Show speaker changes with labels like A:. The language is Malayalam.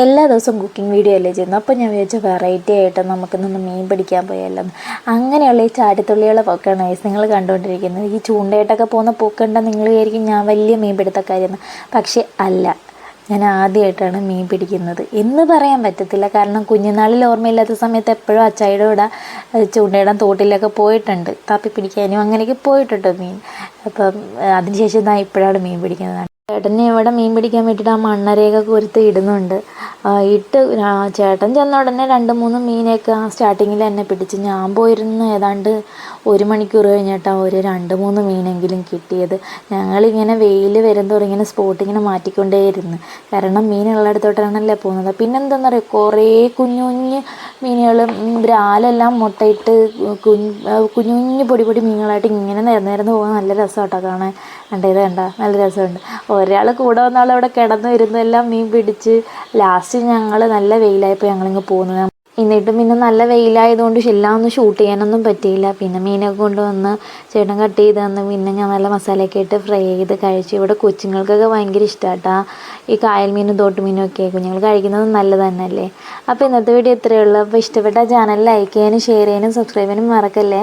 A: എല്ലാ ദിവസവും കുക്കിംഗ് വീഡിയോ അല്ലേ ചെയ്യുന്നത്? അപ്പോൾ ഞാൻ വിചാരിച്ചു വെറൈറ്റി ആയിട്ട് നമുക്കിന്നൊന്ന് മീൻ പിടിക്കാൻ പോയല്ലോ അങ്ങനെയുള്ള ഈ ചാടിത്തുള്ളികളെ പൊക്കാണ് വയസ്സ് നിങ്ങൾ കണ്ടുകൊണ്ടിരിക്കുന്നത്. ഈ ചൂണ്ടയിട്ടൊക്കെ പോകുന്ന പൂക്കണ്ട നിങ്ങൾ വിചാരിക്കും ഞാൻ വലിയ മീൻ പിടുത്തക്കാരെന്ന് പക്ഷേ അല്ല ഞാൻ ആദ്യമായിട്ടാണ് മീൻ പിടിക്കുന്നത്. എന്ന് പറയാൻ പറ്റത്തില്ല. കാരണം കുഞ്ഞുനാളിൽ ഓർമ്മയില്ലാത്ത സമയത്ത് എപ്പോഴും അച്ചായുടെ ഏഹ് ചൂണ്ടയിടാൻ തോട്ടിലൊക്കെ പോയിട്ടുണ്ട്. തപ്പി പിടിക്കാനും അങ്ങനെയൊക്കെ പോയിട്ടുണ്ട് മീൻ. അപ്പം അതിനുശേഷം ഞാൻ ഇപ്പോഴാണ് മീൻ പിടിക്കുന്നത്. ചേട്ടനെ ഇവിടെ മീൻ പിടിക്കാൻ വേണ്ടിയിട്ട് ആ മണ്ണരയൊക്കെ കുരുത്ത് ഇടുന്നുണ്ട്. ഇട്ട് ആ, ചേട്ടൻ ചെന്ന ഉടനെ രണ്ട് മൂന്ന് മീനൊക്കെ സ്റ്റാർട്ടിങ്ങിൽ തന്നെ പിടിച്ച് ഞാൻ പോയിരുന്നു. ഏതാണ്ട് ഒരു മണിക്കൂർ കഴിഞ്ഞിട്ടാണ് ഒരു രണ്ട് മൂന്ന് മീനെങ്കിലും കിട്ടിയത്. ഞങ്ങളിങ്ങനെ വെയിൽ വരുന്നതോടെ ഇങ്ങനെ സ്പോട്ട് ഇങ്ങനെ മാറ്റിക്കൊണ്ടേയിരുന്നു. കാരണം മീനുള്ളിടത്തോട്ടാണല്ലേ പോകുന്നത്. പിന്നെന്താണെന്ന് പറയുക കുറേ കുഞ്ഞു കുഞ്ഞ് മീനുകൾ ബ്രാലെല്ലാം മുട്ടയിട്ട് കുഞ്ഞ് കുഞ്ഞു പൊടി പൊടി മീനുകളായിട്ട് ഇങ്ങനെ നിരന്ന് നിരന്ന് പോകുന്നത് നല്ല രസമാട്ടോ കാണാൻ. കണ്ടത് കണ്ട? നല്ല രസമുണ്ട്. ഒരാൾ കൂടെ വന്ന ആൾ അവിടെ കിടന്നു വരുന്നതെല്ലാം മീൻ പിടിച്ച് ലാസ്റ്റ് ഞങ്ങൾ നല്ല വെയിലായപ്പോൾ ഞങ്ങളിങ്ങ് പോകുന്നു എന്നിട്ടും പിന്നെ നല്ല വെയിലായതുകൊണ്ട് എല്ലാം ഷൂട്ട് ചെയ്യാനൊന്നും പറ്റിയില്ല. പിന്നെ മീനൊക്കെ കൊണ്ടുവന്ന് ചേട്ടൻ കട്ട് ചെയ്ത് തന്ന് പിന്നെ ഞാൻ നല്ല മസാലയൊക്കെ ഇട്ട് ഫ്രൈ ചെയ്ത് കഴിച്ചു. ഇവിടെ കൊച്ചുങ്ങൾക്കൊക്കെ ഭയങ്കര ഇഷ്ടമാട്ടാ ഈ കായൽ മീനും തോട്ട് മീനും ഒക്കെ കുഞ്ഞുങ്ങൾ കഴിക്കുന്നത് നല്ലത് തന്നെയല്ലേ? അപ്പോൾ ഇന്നത്തെ വീഡിയോ ഇത്രയേ ഉള്ളൂ. അപ്പോൾ ഇഷ്ടപ്പെട്ട ചാനൽ ലൈക്ക് ചെയ്യാനും ഷെയർ ചെയ്യാനും സബ്സ്ക്രൈബ് ചെയ്യാനും മറക്കല്ലേ?